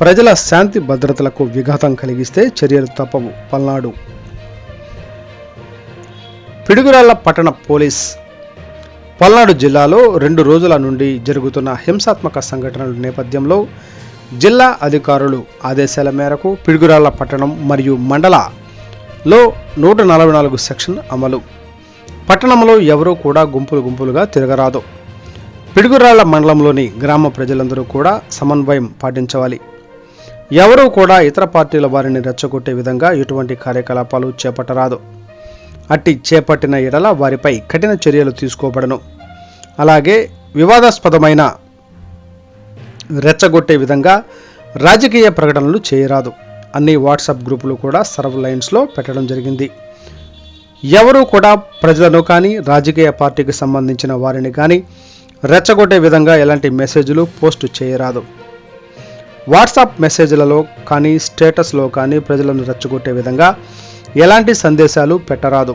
ప్రజల శాంతి భద్రతలకు విఘాతం కలిగిస్తే చర్యలు తప్పవు పల్నాడు. పిడుగురాళ్ళ పట్టణ పోలీస్. పల్నాడు జిల్లాలో రెండు రోజుల నుండి జరుగుతున్న హింసాత్మక సంఘటనల నేపథ్యంలో జిల్లా అధికారులు ఆదేశాల మేరకు పిడుగురాళ్ళ పట్టణం మరియు మండలలో నూట నలభై నాలుగు సెక్షన్ అమలు. పట్టణంలో ఎవరూ కూడా గుంపులు గుంపులుగా తిరగరాదు. పిడుగురాళ్ళ మండలంలోని గ్రామ ప్రజలందరూ కూడా సమన్వయం పాటించవాలి. ఎవరూ కూడా ఇతర పార్టీల వారిని రెచ్చగొట్టే విధంగా ఎటువంటి కార్యకలాపాలు చేపట్టరాదు. అట్టి చేపట్టిన ఎడల వారిపై కఠిన చర్యలు తీసుకోబడను. అలాగే వివాదాస్పదమైన రెచ్చగొట్టే విధంగా రాజకీయ ప్రకటనలు చేయరాదు. అన్ని వాట్సాప్ గ్రూపులు కూడా సర్వ్ లైన్స్లో పెట్టడం జరిగింది. ఎవరూ కూడా ప్రజలను కానీ రాజకీయ పార్టీకి సంబంధించిన వారిని కానీ రెచ్చగొట్టే విధంగా ఎలాంటి మెసేజ్లు పోస్ట్ చేయరాదు. వాట్సాప్ మెసేజ్లలో కానీ స్టేటస్లో కానీ ప్రజలను రెచ్చగొట్టే విధంగా ఎలాంటి సందేశాలు పెట్టరాదు.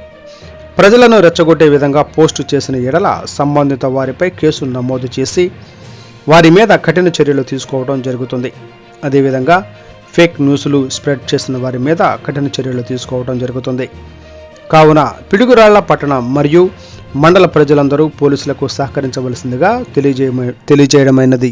ప్రజలను రెచ్చగొట్టే విధంగా పోస్టు చేసిన ఎడల సంబంధిత వారిపై కేసులు నమోదు చేసి వారి మీద కఠిన చర్యలు తీసుకోవడం జరుగుతుంది. అదేవిధంగా ఫేక్ న్యూస్లు స్ప్రెడ్ చేసిన వారి మీద కఠిన చర్యలు తీసుకోవడం జరుగుతుంది. కావున పిడుగురాళ్ళ పట్టణం మరియు మండల ప్రజలందరూ పోలీసులకు సహకరించవలసిందిగా తెలియజేయ తెలియజేయడమైనది.